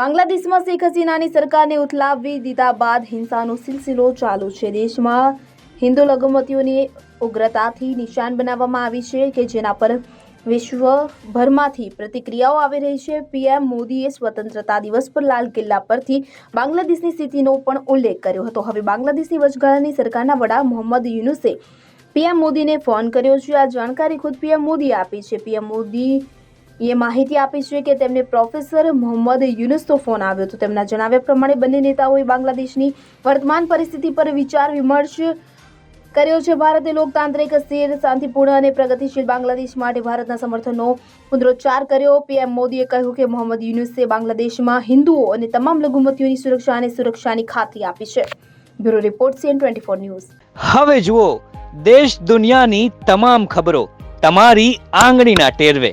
બાંગ્લાદેશમાં શેખ હસીનાની સરકારને ઉથલાવી દીધા બાદ હિંસાનો સિલસિલો ચાલુ છે. દેશમાં હિન્દુ લઘુમતીઓની ઉગ્રતાથી નિશાન બનાવવામાં આવી છે કે જેના પર વિશ્વભરમાંથી પ્રતિક્રિયાઓ આવી રહી છે. પીએમ મોદીએ સ્વતંત્રતા દિવસ પર લાલ કિલ્લા પરથી બાંગ્લાદેશની સ્થિતિનો પણ ઉલ્લેખ કર્યો હતો. હવે બાંગ્લાદેશની વચગાળાની સરકારના વડા મોહમ્મદ યુનુસે પીએમ મોદીને ફોન કર્યો છે. આ જાણકારી ખુદ પીએમ મોદીએ આપી છે. પીએમ મોદી એ માહિતી આપી છે કે તેમને પ્રોફેસર મોહમ્મદ યુનુસનો ફોન આવ્યો હતો. તેમના જણાવ્યા પ્રમાણે બંને નેતાઓએ બાંગ્લાદેશની વર્તમાન પરિસ્થિતિ પર વિચાર વિમર્શ કર્યો છે. ભારતે લોકતાંત્રિક, સ્થિર, શાંતિપૂર્ણ અને પ્રગતિશીલ બાંગ્લાદેશ માટે ભારતના સમર્થનનો પુનરોચ્ચાર કર્યો. પીએમ મોદીએ કહ્યું કે મોહમ્મદ યુનુસે બાંગ્લાદેશમાં હિન્દુઓ અને તમામ લઘુમતીઓની સુરક્ષા અને સુરક્ષાની ખાતરી આપી છે. Bureau report, CN twenty four news. હવે જુઓ, દેશ દુનિયાની તમામ ખબરો તમારી આંગળીના ટેરવે.